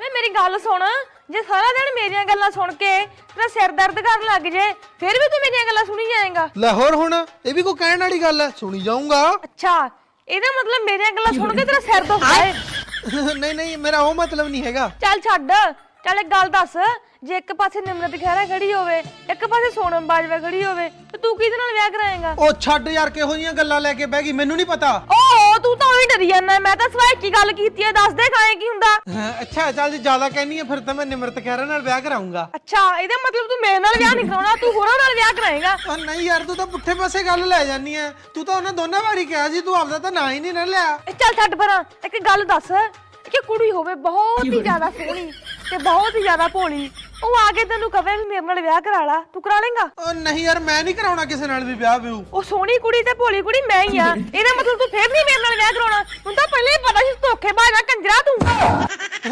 ਵੇ ਮੇਰੀ ਗੱਲ ਸੁਣ ਜੇ ਸਾਰਾ ਦਿਨ ਮੇਰੀਆਂ ਗੱਲਾਂ ਸੁਣ ਕੇ ਤੇਰਾ ਸਿਰ ਦਰਦ ਕਰਨ ਲੱਗ ਜੇ ਫਿਰ ਵੀ ਤੂੰ ਮੇਰੀਆਂ ਗੱਲਾਂ ਸੁਣੀ ਜਾਏਗਾ। ਲਾਹੌਰ ਹੁਣ ਇਹ ਵੀ ਕੋਈ ਕਹਿਣ ਵਾਲੀ ਗੱਲ ਹੈ ਸੁਣੀ ਜਾਊਂਗਾ। ਅੱਛਾ ਇਹਦਾ ਮਤਲਬ ਮੇਰੀਆਂ ਗੱਲਾਂ ਸੁਣ ਕੇ ਤੇਰਾ ਸਿਰ ਦੁਖਦਾ ਏ। ਨਹੀਂ ਨਹੀਂ ਮੇਰਾ ਉਹ ਮਤਲਬ ਨਹੀਂ ਹੈਗਾ। ਚੱਲ ਛੱਡ ਚੱਲ ਇੱਕ ਗੱਲ ਦੱਸ ਜੇ ਇੱਕ ਪਾਸੇ ਨਿਮਰਤ ਖਹਿਰਾ ਖੜੀ ਹੋਵੇ ਇੱਕ ਪਾਸੇ ਸੋਨਮ ਬਾਜਵਾ ਖੜੀ ਹੋਵੇ ਤੇ ਤੂੰ ਕਿਹਦੇ ਨਾਲ ਵਿਆਹ ਕਰਾਏਗਾ? ਉਹ ਛੱਡ ਯਾਰ ਕਿਹੋ ਜੀਆਂ ਗੱਲਾਂ ਲੈ ਕੇ ਬਹਿ ਗਈ ਮੈਨੂੰ ਨਹੀਂ ਪਤਾ। ਓਹ ਤੂੰ ਤਾਂ ਉਹੀ ਡਰੀ ਜਾਂਦਾ ਮੈਂ ਤਾਂ ਸਵਾਈ ਕੀ ਗੱਲ ਕੀਤੀ ਹੈ ਦੱਸ ਦੇ ਖਾਏ ਕੀ ਹੁੰਦਾ। ਹਾਂ, ਅੱਛਾ ਚੱਲ ਜੇ ਜ਼ਿਆਦਾ ਕਹਿਨੀ ਹੈ ਫਿਰ ਤਾਂ ਮੈਂ ਨਿਮਰਤ ਖਹਿਰਾ ਨਾਲ ਵਿਆਹ ਕਰਾਉਂਗਾ ਅੱਛਾ ਇਹਦਾ ਮਤਲਬ ਤੂੰ ਮੇਰੇ ਨਾਲ ਵਿਆਹ ਨਹੀਂ ਕਰਾਉਣਾ ਤੂੰ ਹੋਰਾਂ ਨਾਲ ਵਿਆਹ ਕਰਾਏਗਾ। ਉਹ ਨਹੀਂ ਯਾਰ ਤੂੰ ਤਾਂ ਪੁੱਠੇ ਪਾਸੇ ਗੱਲ ਲੈ ਜਾਨੀ ਐ ਤੂੰ ਤਾਂ ਉਹਨਾਂ ਦੋਨਾਂ ਵਾਰੀ ਕਿਹਾ ਸੀ ਤੂੰ ਆਪਦਾ ਤਾਂ ਨਾਂ ਹੀ ਨਹੀਂ ਨਾ ਲਿਆ। ਇਹ ਚੱਲ ਛੱਡ ਪਰਾਂ ਇੱਕ ਗੱਲ ਦੱਸ ਕਿ ਕੁੜੀ ਹੋਵੇ ਬਹੁਤ ਹੀ ਜ਼ਿਆਦਾ ਸੋਹਣੀ ਤੇ ਬਹੁਤ ਹੀ ਜ਼ਿਆਦਾ ਭੋਲੀ। ਉਹ ਆ ਕੇ ਤੈਨੂੰ ਕਵੇ ਵੀ ਮੇਰੇ ਨਾਲ ਵਿਆਹ ਕਰਾ ਲਾ ਤੂੰ ਕਰਾ ਲੇਂਗਾ? ਉਹ ਨਹੀਂ ਯਾਰ ਮੈਂ ਨਹੀਂ ਕਰਾਉਣਾ ਕਿਸੇ ਨਾਲ ਵੀ ਵਿਆਹ ਵਿਊ। ਉਹ ਸੋਹਣੀ ਕੁੜੀ ਤੇ ਭੋਲੀ ਕੁੜੀ ਮੈਂ ਹੀ ਆ। ਇਹਦਾ ਮਤਲਬ ਤੂੰ ਫੇਰ ਨਹੀਂ ਮੇਰੇ ਨਾਲ ਵਿਆਹ ਕਰਾਉਣਾ। ਹੁਣ ਤਾਂ ਪਹਿਲਾਂ ਹੀ ਪਤਾ ਸੀ ਧੋਖੇਬਾਜ਼ ਆ ਕੰਜਰਾ ਤੂੰ।